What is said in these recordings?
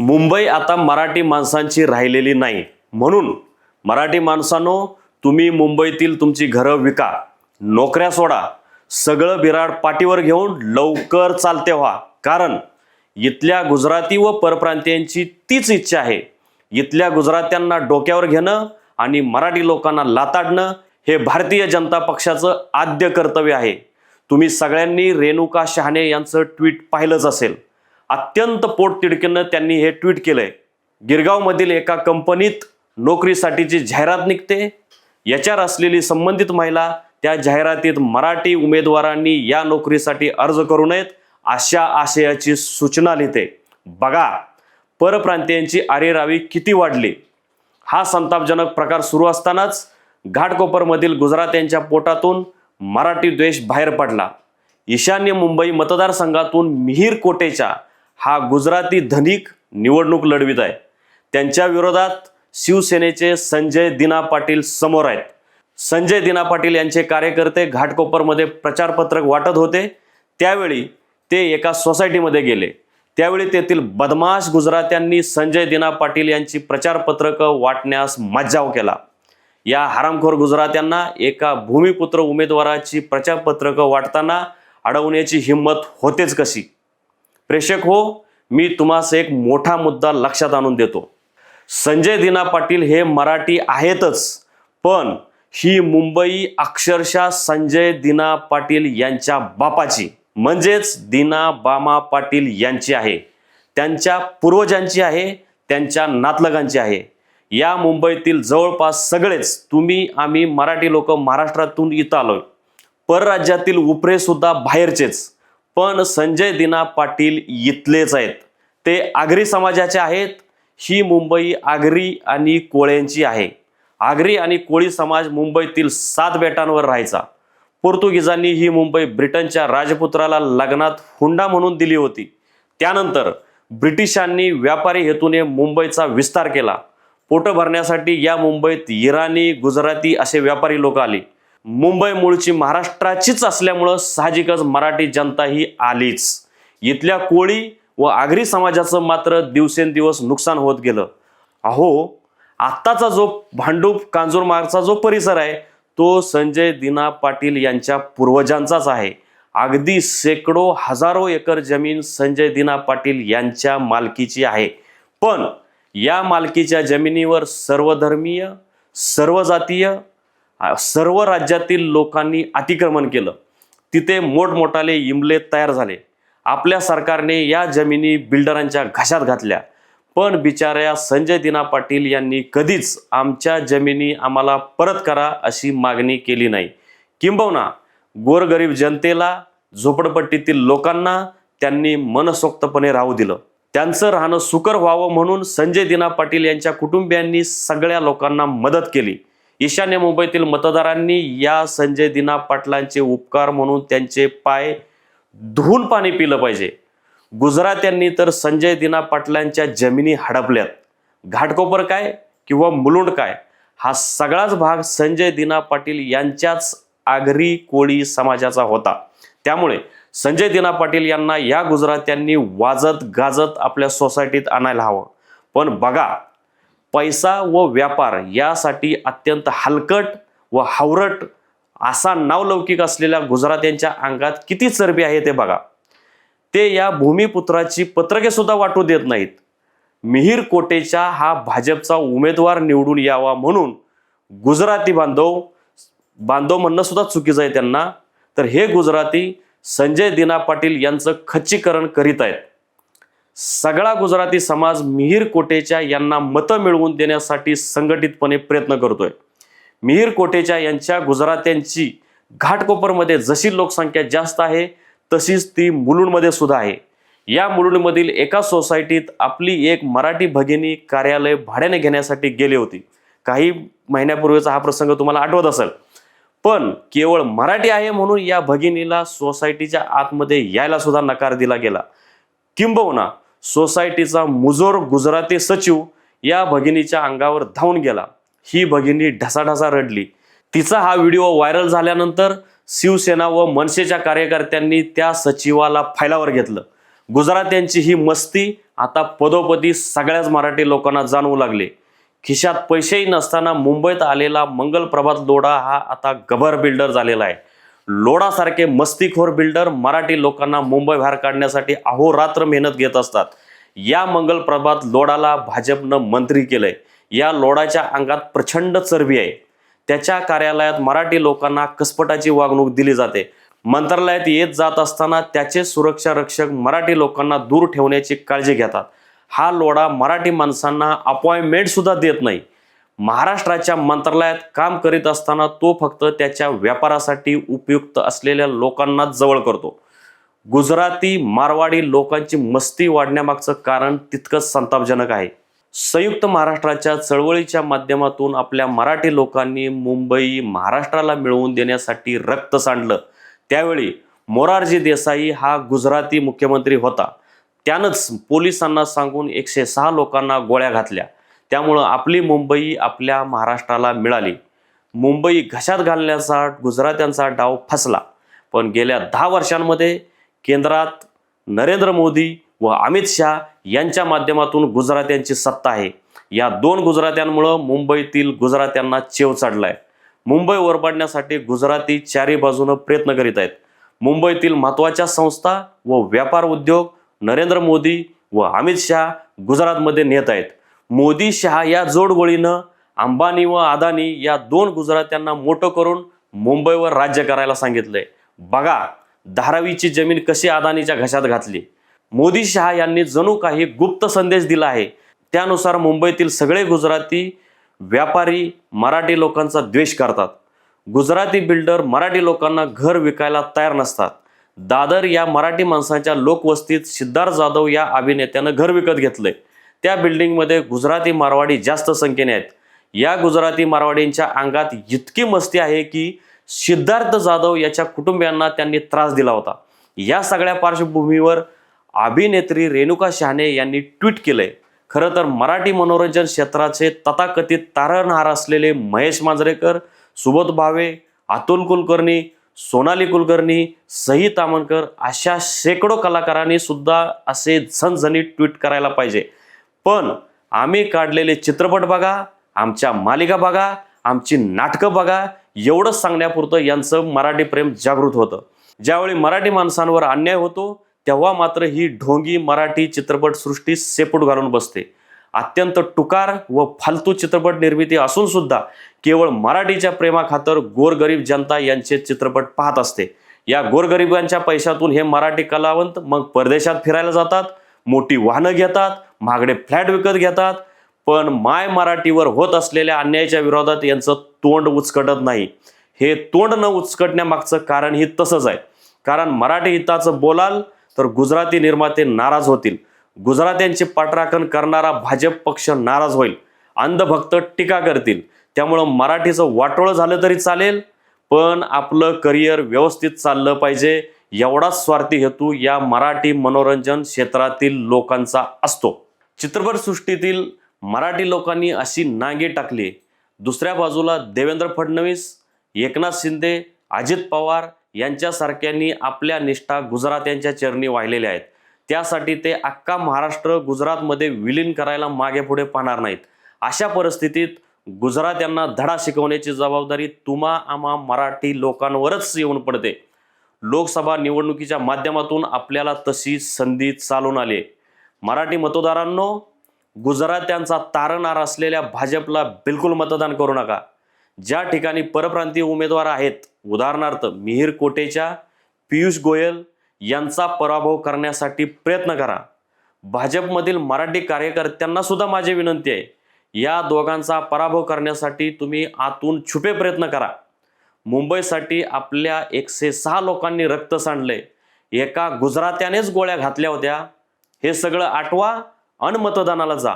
मुंबई आता मराठी माणसांची राहिलेली नाही. म्हणून मराठी माणसानो तुम्ही मुंबईतील तुमची घरं विका नोकऱ्या सोडा सगळं बिराड पाठीवर घेऊन लवकर चालते व्हा. कारण इथल्या गुजराती व परप्रांतीयांची तीच इच्छा आहे. इथल्या गुजरात्यांना डोक्यावर घेणं आणि मराठी लोकांना लाताडणं हे भारतीय जनता पक्षाचं आद्य कर्तव्य आहे. तुम्ही सगळ्यांनी रेणुका शहाणे यांचं ट्विट पाहिलंच असेल. अत्यंत पोटतिडकीनं त्यांनी हे ट्विट केलंय. गिरगावमधील एका कंपनीत नोकरीसाठीची जाहिरात निघते. याच्यावर असलेली संबंधित महिला त्या जाहिरातीत मराठी उमेदवारांनी या नोकरीसाठी अर्ज करू नयेत अशा आशयाची सूचना लिहिते. बघा परप्रांतीयांची आरेरावी किती वाढली. हा संतापजनक प्रकार सुरू असतानाच घाटकोपरमधील गुजरात्यांच्या पोटातून मराठी द्वेष बाहेर पडला. ईशान्य मुंबई मतदारसंघातून मिहीर कोटेच्या हा गुजराती धनिक निवडणूक लढवित आहे. त्यांच्या विरोधात शिवसेनेचे संजय दिना पाटील समोर आहेत. संजय दिना पाटील यांचे कार्यकर्ते घाटकोपरमध्ये प्रचारपत्रक वाटत होते. त्यावेळी ते एका सोसायटीमध्ये गेले. त्यावेळी तेथील बदमाश गुजरात्यांनी संजय दिना पाटील यांची प्रचारपत्रकं वाटण्यास मज्जाव केला. या हरामखोर गुजरात्यांना एका भूमिपुत्र उमेदवाराची प्रचारपत्रकं वाटताना अडवण्याची हिंमत होतेच कशी? प्रेक्षक हो मी तुम्हास एक मोठा मुद्दा लक्षात आणून देतो. संजय दिना पाटील हे मराठी आहेतच पण ही मुंबई अक्षरशः संजय दिना पाटील यांच्या बापाची म्हणजेच दिना बामा पाटील यांची आहे. त्यांच्या पूर्वजांची आहे त्यांच्या नातलगांची आहे. या मुंबईतील जवळपास सगळेच तुम्ही आम्ही मराठी लोक महाराष्ट्रातून इथं आलो परराज्यातील उपरे सुद्धा बाहेरचेच. पण संजय दिना पाटील इथलेच आहेत. ते आगरी समाजाचे आहेत. ही मुंबई आगरी आणि कोळ्यांची आहे. आगरी आणि कोळी समाज मुंबईतील सात बेटांवर राहायचा. पोर्तुगीजांनी ही मुंबई ब्रिटनच्या राजपुत्राला लग्नात हुंडा म्हणून दिली होती. त्यानंतर ब्रिटिशांनी व्यापारी हेतूने मुंबईचा विस्तार केला. पोटं भरण्यासाठी या मुंबईत इराणी गुजराती असे व्यापारी लोक आले. मुंबई मूळची महाराष्ट्राचीच असल्यामुळं साहजिकच मराठी जनता ही आलीच. इथल्या कोळी व आगरी समाजाचं मात्र दिवसेंदिवस नुकसान होत गेलं. अहो आत्ताचा जो भांडूप कांजूरमार्गचा जो परिसर आहे तो संजय दिना पाटील यांच्या पूर्वजांचाच आहे. अगदी शेकडो हजारो एकर जमीन संजय दिना पाटील यांच्या मालकीची आहे. पण या मालकीच्या जमिनीवर सर्वधर्मीय सर्व जातीय सर्व राज्यातील लोकांनी अतिक्रमण केलं. तिथे मोठमोठाले इमले तयार झाले. आपल्या सरकारने या जमिनी बिल्डरांच्या घशात घातल्या. पण बिचाऱ्या संजय दिना पाटील यांनी कधीच आमच्या जमिनी आम्हाला परत करा अशी मागणी केली नाही. किंबहुना गोरगरीब जनतेला झोपडपट्टीतील लोकांना त्यांनी मनसोक्तपणे राहू दिलं. त्यांचं राहणं सुकर व्हावं म्हणून संजय दिना पाटील यांच्या कुटुंबियांनी सगळ्या लोकांना मदत केली. ईशान्य मुंबईतील मतदारांनी या संजय दिना पाटलांचे उपकार म्हणून त्यांचे पाय धुवून पाणी पिलं पाहिजे. गुजरात्यांनी तर संजय दिना पाटलांच्या जमिनी हडपल्यात. घाटकोपर काय किंवा मुलुंड काय? हा सगळाच भाग संजय दिना पाटील यांच्याच आगरी कोळी समाजाचा होता. त्यामुळे संजय दिना पाटील यांना या गुजरात्यांनी वाजत गाजत आपल्या सोसायटीत आणायला हवं. पण बघा पैसा व व्यापार यासाठी अत्यंत हलकट व हावरट असा नावलौकिक असलेल्या गुजरात्यांच्या अंगात किती चरबी आहे ते बघा. ते या भूमिपुत्राची पत्रके सुद्धा वाटू देत नाहीत. मिहीर कोटेचा हा भाजपचा उमेदवार निवडून यावा म्हणून गुजराती बांधव बांधव म्हणणं सुद्धा चुकीचं आहे त्यांना. तर हे गुजराती संजय दिना पाटील यांचं खच्चीकरण करीत आहेत. सगळा गुजराती समाज मिहीर कोटेच्या यांना मतं मिळवून देण्यासाठी संघटितपणे प्रयत्न करतोय. मिहीर कोटेच्या यांच्या गुजरात्यांची घाटकोपरमध्ये जशी लोकसंख्या जास्त आहे तशीच ती मुलुंडमध्ये सुद्धा आहे. या मुलुंडमधील एका सोसायटीत आपली एक मराठी भगिनी कार्यालय भाड्याने घेण्यासाठी गेली होती. काही महिन्यापूर्वीचा हा प्रसंग तुम्हाला आठवत असेल. पण केवळ मराठी आहे म्हणून या भगिनीला सोसायटीच्या आतमध्ये यायला सुद्धा नकार दिला गेला. किंबहुना सोसायटीचा मुजोर गुजराती सचिव या भगिनीच्या अंगावर धावून गेला. ही भगिनी ढसाढसा रडली. तिचा हा व्हिडिओ व्हायरल झाल्यानंतर शिवसेना व मनसेच्या कार्यकर्त्यांनी त्या सचिवाला फायलावर घेतलं. गुजरात्यांची ही मस्ती आता पदोपदी सगळ्याच मराठी लोकांना जाणवू लागले. खिशात पैसेही नसताना मुंबईत आलेला मंगल प्रभात लोढा हा आता गबर बिल्डर झालेला आहे. लोडासारखे मस्तीखोर बिल्डर मराठी लोकांना मुंबई बाहेर काढण्यासाठी अहोरात्र मेहनत घेत असतात. या मंगल प्रभात भाजपनं मंत्री केलंय. या लोडाच्या अंगात प्रचंड चरबी आहे. त्याच्या कार्यालयात मराठी लोकांना कसपटाची वागणूक दिली जाते. मंत्रालयात येत जात असताना त्याचे सुरक्षा रक्षक मराठी लोकांना दूर ठेवण्याची काळजी घेतात. हा लोडा मराठी माणसांना अपॉइंटमेंट सुद्धा देत नाही. महाराष्ट्राच्या मंत्रालयात काम करीत असताना तो फक्त त्याच्या व्यापारासाठी उपयुक्त असलेल्या लोकांना जवळ करतो. गुजराती मारवाडी लोकांची मस्ती वाढण्यामागचं कारण तितकंच संतापजनक आहे. संयुक्त महाराष्ट्राच्या चळवळीच्या माध्यमातून आपल्या मराठी लोकांनी मुंबई महाराष्ट्राला मिळवून देण्यासाठी रक्त सांडलं. त्यावेळी मोरारजी देसाई हा गुजराती मुख्यमंत्री होता. त्यानंच पोलिसांना सांगून एकशे सहा लोकांना गोळ्या घातल्या. त्यामुळं आपली मुंबई आपल्या महाराष्ट्राला मिळाली. मुंबई घशात घालण्याचा गुजरात्यांचा डाव फसला. पण गेल्या दहा वर्षांमध्ये केंद्रात नरेंद्र मोदी व अमित शहा यांच्या माध्यमातून गुजरात्यांची सत्ता आहे. या दोन गुजरात्यांमुळं मुंबईतील गुजरात्यांना चेव चढलाय. मुंबई ओरबाडण्यासाठी गुजराती चारी बाजूनं प्रयत्न करीत आहेत. मुंबईतील महत्त्वाच्या संस्था व व्यापार उद्योग नरेंद्र मोदी व अमित शहा गुजरातमध्ये नेत आहेत. मोदी शहा या जोडगोळीनं अंबानी व अदानी या दोन गुजरात्यांना मोठं करून मुंबईवर राज्य करायला सांगितलंय. बघा धारावीची जमीन कशी अदानीच्या घशात घातली. मोदी शहा यांनी जणू काही गुप्त संदेश दिला आहे. त्यानुसार मुंबईतील सगळे गुजराती व्यापारी मराठी लोकांचा द्वेष करतात. गुजराती बिल्डर मराठी लोकांना घर विकायला तयार नसतात. दादर या मराठी माणसांच्या लोकवस्तीत सिद्धार्थ जाधव या अभिनेत्यानं घर विकत घेतलंय. त्या बिल्डिंगमध्ये गुजराती मारवाडी जास्त संख्येने आहेत. या गुजराती मारवाडींच्या अंगात इतकी मस्ती आहे की सिद्धार्थ जाधव याच्या कुटुंबियांना त्यांनी त्रास दिला होता. या सगळ्या पार्श्वभूमीवर अभिनेत्री रेणुका शहाणे यांनी ट्विट केलंय. खरं तर मराठी मनोरंजन क्षेत्राचे तथाकथित तारणहार असलेले महेश मांजरेकर सुबोध भावे अतुल कुलकर्णी सोनाली कुलकर्णी सई तामणकर अशा शेकडो कलाकारांनी सुद्धा असे झणझणीत ट्विट करायला पाहिजे. पण आम्ही काढलेले चित्रपट बघा आमच्या मालिका बघा आमची नाटकं बघा एवढंच सांगण्यापुरतं यांचं मराठी प्रेम जागृत होतं. ज्यावेळी मराठी माणसांवर अन्याय होतो तेव्हा मात्र ही ढोंगी मराठी चित्रपटसृष्टी सेपूट घालून बसते. अत्यंत टुकार व फालतू चित्रपट निर्मिती असून सुद्धा केवळ मराठीच्या प्रेमाखातर गोरगरीब जनता यांचे चित्रपट पाहत असते. या गोरगरिबांच्या पैशातून हे मराठी कलावंत मग परदेशात फिरायला जातात मोठी वाहनं घेतात महागडे फ्लॅट विकत घेतात पण माय मराठीवर होत असलेल्या अन्यायाच्या विरोधात यांचं तोंड उचकटत नाही. हे तोंड न उचकटण्यामागचं कारण ही तसंच आहे. कारण मराठी हिताचं बोलाल तर गुजराती निर्माते नाराज होतील. गुजरात्यांचे पाठराखण करणारा भाजप पक्ष नाराज होईल. अंधभक्त टीका करतील. त्यामुळं मराठीचं वाटोळं झालं तरी चालेल पण आपलं करिअर व्यवस्थित चाललं पाहिजे. एवढाच स्वार्थी हेतू या मराठी मनोरंजन क्षेत्रातील लोकांचा असतो. चित्रपटसृष्टीतील मराठी लोकांनी अशी नांगे टाकली. दुसऱ्या बाजूला देवेंद्र फडणवीस एकनाथ शिंदे अजित पवार यांच्यासारख्यांनी आपल्या निष्ठा गुजरात्यांच्या चरणी वाहिलेल्या आहेत. त्यासाठी ते अख्खा महाराष्ट्र गुजरातमध्ये विलीन करायला मागे पुढे पाहणार नाहीत. अशा परिस्थितीत गुजरात्यांना धडा शिकवण्याची जबाबदारी तुम्हा आम्हा मराठी लोकांवरच येऊन पडते. लोकसभा निवडणुकीच्या माध्यमातून आपल्याला तशी संधी चालून आली मराठी मतदारांनो गुजरात्यांचा तारणार असलेल्या भाजपला बिलकुल मतदान करू नका. ज्या ठिकाणी परप्रांतीय उमेदवार आहेत उदाहरणार्थ मिहीर कोटेच्या पियुष गोयल यांचा पराभव करण्यासाठी प्रयत्न करा. भाजपमधील मराठी कार्यकर्त्यांना सुद्धा माझी विनंती आहे. या दोघांचा पराभव करण्यासाठी तुम्ही आतून छुपे प्रयत्न करा. मुंबईसाठी आपल्या एकशे सहा लोकांनी रक्त सांडले. एका गुजरात्यानेच गोळ्या घातल्या होत्या. हे सगळं आठवा अन मतदानाला जा.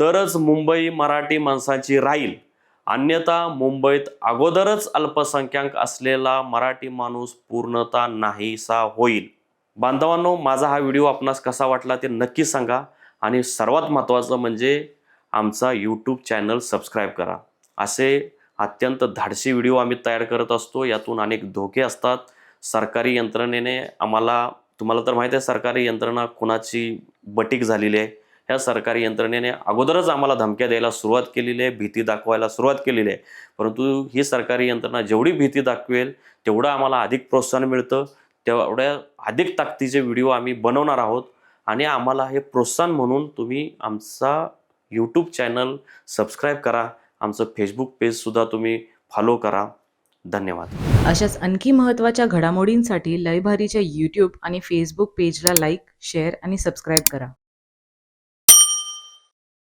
तरच मुंबई मराठी माणसाची राहील. अन्यथा मुंबईत अगोदरच अल्पसंख्याक असलेला मराठी माणूस पूर्णता नाहीसा होईल. बांधवांनो माझा हा व्हिडिओ आपणास कसा वाटला ते नक्की सांगा. आणि सर्वात महत्त्वाचं म्हणजे आमचा यूट्यूब चॅनल सबस्क्राईब करा. असे अत्यंत धाडसी व्हिडिओ आम्ही तयार करत असतो. यातून अनेक धोके असतात. सरकारी यंत्रणेने आम्हाला तुम्हाला तर माहिती आहे सरकारी यंत्रणा कुणाची बटीक झालेली आहे. ह्या सरकारी यंत्रणेने अगोदरच आम्हाला धमक्या द्यायला सुरुवात केलेली आहे भीती दाखवायला सुरुवात केलेली आहे. परंतु ही सरकारी यंत्रणा जेवढी भीती दाखवेल तेवढं आम्हाला अधिक प्रोत्साहन मिळतं. तेवढ्या अधिक ताकदीचे व्हिडिओ आम्ही बनवणार आहोत. आणि आम्हाला हे प्रोत्साहन म्हणून तुम्ही आमचा यूट्यूब चॅनल सबस्क्राईब करा. आमचं फेसबुक पेजसुद्धा तुम्ही फॉलो करा. धन्यवाद. अशाच आणखी महत्त्वाच्या घडामोडींसाठी लयभारीच्या यूट्यूब आणि फेसबुक पेजला लाईक शेअर आणि सबस्क्राईब करा.